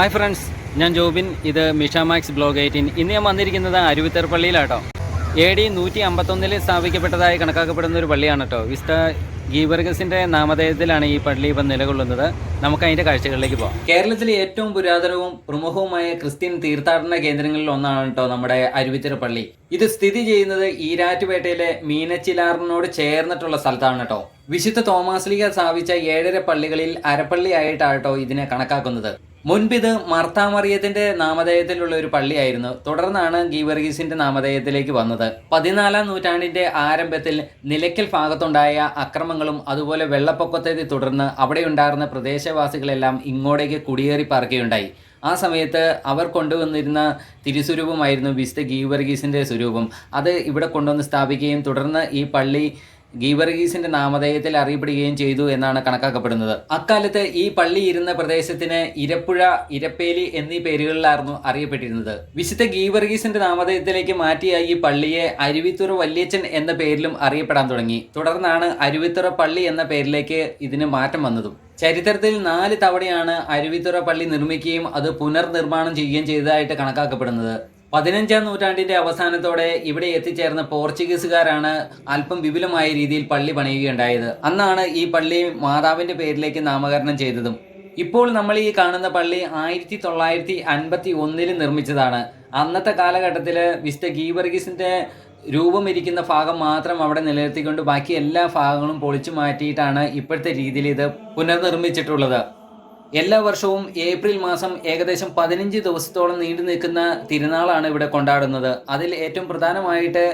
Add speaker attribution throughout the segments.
Speaker 1: Hi friends ഞാൻ ജോബിൻ. ഇത് Misha max blog eighteen. ഇന്ന് ഞാൻ വന്നിരിക്കുന്നത് അരുവിത്തർപ്പള്ളിയിലാട്ടോ എ ഡി നൂറ്റി അമ്പത്തൊന്നിൽ സ്ഥാപിക്കപ്പെട്ടതായി കണക്കാക്കപ്പെടുന്ന ഒരു പള്ളിയാണ് കേട്ടോ വിസ്ത ഗീവർഗസിന്റെ നാമധേയത്തിലാണ് ഈ പള്ളി ഇപ്പം നിലകൊള്ളുന്നത്. നമുക്ക് അതിന്റെ കാഴ്ചകളിലേക്ക് പോകാം കേരളത്തിലെ ഏറ്റവും പുരാതനവും പ്രമുഖവുമായ ക്രിസ്ത്യൻ തീർത്ഥാടന കേന്ദ്രങ്ങളിൽ ഒന്നാണ് കേട്ടോ നമ്മുടെ അരുവിത്തര പള്ളി. ഇത് സ്ഥിതി ചെയ്യുന്നത് ഈരാറ്റുപേട്ടയിലെ മീനച്ചിലാറിനോട് ചേർന്നിട്ടുള്ള സ്ഥലത്താണ് കേട്ടോ. വിശുദ്ധ തോമാസ്ലിക സ്ഥാപിച്ച ഏഴര പള്ളികളിൽ അരപ്പള്ളിയായിട്ടാണ് കേട്ടോ ഇതിനെ കണക്കാക്കുന്നത്. മുൻപ് മുൻപിത് മർത്താമറിയത്തിന്റെ നാമധേയത്തിലുള്ള ഒരു പള്ളിയായിരുന്നു. തുടർന്നാണ് ഗീവർഗീസിന്റെ നാമധേയത്തിലേക്ക് വന്നത്. പതിനാലാം നൂറ്റാണ്ടിന്റെ ആരംഭത്തിൽ നിലയ്ക്കൽ ഭാഗത്തുണ്ടായ അക്രമങ്ങളും അതുപോലെ വെള്ളപ്പൊക്കത്തെ തുടർന്ന് അവിടെയുണ്ടായിരുന്ന പ്രദേശവാസികളെല്ലാം ഇങ്ങോട്ടേക്ക് കുടിയേറി പാർക്കുകയുണ്ടായി. ആ സമയത്ത് അവർ കൊണ്ടുവന്നിരുന്ന തിരുസ്വരൂപമായിരുന്നു വിശുദ്ധ ഗീവർഗീസിന്റെ സ്വരൂപം. അത് ഇവിടെ കൊണ്ടുവന്ന് സ്ഥാപിക്കുകയും തുടർന്ന് ഈ പള്ളി ഗീവർഗീസിന്റെ നാമധേയത്തിൽ അറിയപ്പെടുകയും ചെയ്തു എന്നാണ് കണക്കാക്കപ്പെടുന്നത്. അക്കാലത്ത് ഈ പള്ളി ഇരുന്ന പ്രദേശത്തിന് ഇരപ്പുഴ ഇരപ്പേലി എന്നീ പേരുകളിലായിരുന്നു അറിയപ്പെട്ടിരുന്നത്. വിശുദ്ധ ഗീവർഗീസിന്റെ നാമധേയത്തിലേക്ക് മാറ്റിയ ഈ പള്ളിയെ അരുവിത്തുറ വല്യച്ചൻ എന്ന പേരിലും അറിയപ്പെടാൻ തുടങ്ങി. തുടർന്നാണ് അരുവിത്തുറ പള്ളി എന്ന പേരിലേക്ക് ഇതിന് മാറ്റം വന്നതും. ചരിത്രത്തിൽ നാല് തവണയാണ് അരുവിത്തുറ പള്ളി നിർമ്മിക്കുകയും അത് പുനർനിർമ്മാണം ചെയ്യുകയും ചെയ്തതായിട്ട് കണക്കാക്കപ്പെടുന്നത്. പതിനഞ്ചാം നൂറ്റാണ്ടിന്റെ അവസാനത്തോടെ ഇവിടെ എത്തിച്ചേർന്ന പോർച്ചുഗീസുകാരാണ് അല്പം വിപുലമായ രീതിയിൽ പള്ളി പണിയുകയുണ്ടായത്. അന്നാണ് ഈ പള്ളി മാതാവിന്റെ പേരിലേക്ക് നാമകരണം ചെയ്തതും. ഇപ്പോൾ നമ്മൾ ഈ കാണുന്ന പള്ളി ആയിരത്തി തൊള്ളായിരത്തി അൻപത്തി ഒന്നിൽ നിർമ്മിച്ചതാണ്. അന്നത്തെ കാലഘട്ടത്തിൽ വിശുദ്ധ ഗീവർഗീസിന്റെ രൂപം ഇരിക്കുന്ന ഭാഗം മാത്രം അവിടെ നിലനിർത്തിക്കൊണ്ട് ബാക്കി എല്ലാ ഭാഗങ്ങളും പൊളിച്ചു മാറ്റിയിട്ടാണ് ഇപ്പോഴത്തെ രീതിയിൽ ഇത് പുനർനിർമ്മിച്ചിട്ടുള്ളത്. എല്ലാ വർഷവും ഏപ്രിൽ മാസം ഏകദേശം പതിനഞ്ച് ദിവസത്തോളം നീണ്ടു നിൽക്കുന്ന തിരുനാളാണ് ഇവിടെ കൊണ്ടാടുന്നത്. അതിൽ ഏറ്റവും പ്രധാനമായിട്ട്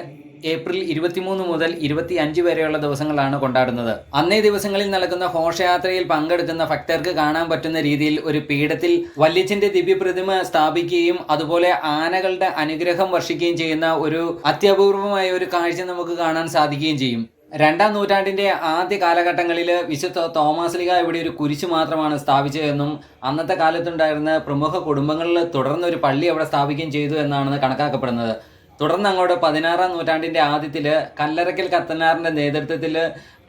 Speaker 1: ഏപ്രിൽ ഇരുപത്തിമൂന്ന് മുതൽ ഇരുപത്തി അഞ്ച് വരെയുള്ള ദിവസങ്ങളാണ് കൊണ്ടാടുന്നത്. അന്നേ ദിവസങ്ങളിൽ നടക്കുന്ന ഘോഷയാത്രയിൽ പങ്കെടുക്കുന്ന ഭക്തർക്ക് കാണാൻ പറ്റുന്ന രീതിയിൽ ഒരു പീഠത്തിൽ വല്യച്ചന്റെ ദിവ്യപ്രതിമ സ്ഥാപിക്കുകയും അതുപോലെ ആനകളുടെ അനുഗ്രഹം വർഷിക്കുകയും ചെയ്യുന്ന ഒരു അത്യപൂർവമായ ഒരു കാഴ്ച നമുക്ക് കാണാൻ സാധിക്കുകയും ചെയ്യും. രണ്ടാം നൂറ്റാണ്ടിന്റെ ആദ്യ കാലഘട്ടങ്ങളിൽ വിശുദ്ധ തോമാസ് ലിഗ ഇവിടെ ഒരു കുരിശ് മാത്രമാണ് സ്ഥാപിച്ചതെന്നും അന്നത്തെ കാലത്തുണ്ടായിരുന്ന പ്രമുഖ കുടുംബങ്ങളിൽ തുടർന്ന് ഒരു പള്ളി അവിടെ സ്ഥാപിക്കുകയും ചെയ്തു എന്നാണ് കണക്കാക്കപ്പെടുന്നത്. തുടർന്ന് അങ്ങോട്ട് പതിനാറാം നൂറ്റാണ്ടിന്റെ ആദ്യത്തിൽ കല്ലറക്കൽ കത്തനാറിന്റെ നേതൃത്വത്തിൽ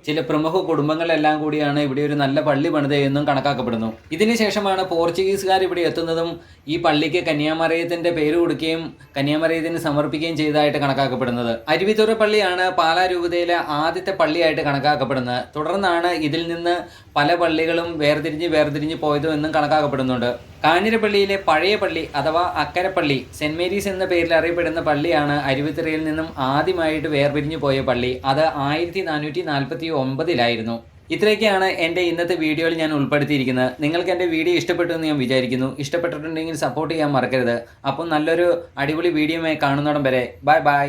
Speaker 1: ചില പ്രമുഖ കുടുംബങ്ങളെല്ലാം കൂടിയാണ് ഇവിടെ ഒരു നല്ല പള്ളി പണിത എന്നും കണക്കാക്കപ്പെടുന്നു. ഇതിനുശേഷമാണ് പോർച്ചുഗീസുകാർ ഇവിടെ എത്തുന്നതും ഈ പള്ളിക്ക് കന്യാമറിയത്തിന്റെ പേര് കൊടുക്കുകയും കന്യാമറിയത്തിന് സമർപ്പിക്കുകയും ചെയ്തതായിട്ട് കണക്കാക്കപ്പെടുന്നത്. അരുവിത്തുറ പള്ളിയാണ് പാലാ രൂപതയിലെ ആദ്യത്തെ പള്ളിയായിട്ട് കണക്കാക്കപ്പെടുന്നത്. തുടർന്നാണ് ഇതിൽ നിന്ന് പല പള്ളികളും വേർതിരിഞ്ഞ് വേർതിരിഞ്ഞ് പോയതും എന്നും കണക്കാക്കപ്പെടുന്നുണ്ട്. കാഞ്ഞിരപ്പള്ളിയിലെ പഴയ പള്ളി അഥവാ അക്കരപ്പള്ളി സെന്റ് മേരീസ് എന്ന പേരിൽ അറിയപ്പെടുന്ന പള്ളിയാണ് അരുവിത്തറയിൽ നിന്നും ആദ്യമായിട്ട് വേർപിരിഞ്ഞു പോയ പള്ളി. അത് ആയിരത്തി നാനൂറ്റി നാൽപ്പത്തി ഒമ്പതിലായിരുന്നു ഇത്രയൊക്കെയാണ് എന്റെ ഇന്നത്തെ വീഡിയോയിൽ ഞാൻ ഉൾപ്പെടുത്തിയിരിക്കുന്നത്. നിങ്ങൾക്ക് എന്റെ വീഡിയോ ഇഷ്ടപ്പെട്ടു എന്ന് ഞാൻ വിചാരിക്കുന്നു. ഇഷ്ടപ്പെട്ടിട്ടുണ്ടെങ്കിൽ സപ്പോർട്ട് ചെയ്യാൻ മറക്കരുത്. അപ്പം നല്ലൊരു അടിപൊളി വീഡിയോയുമായി കാണുന്നോടം വരെ. Bye bye.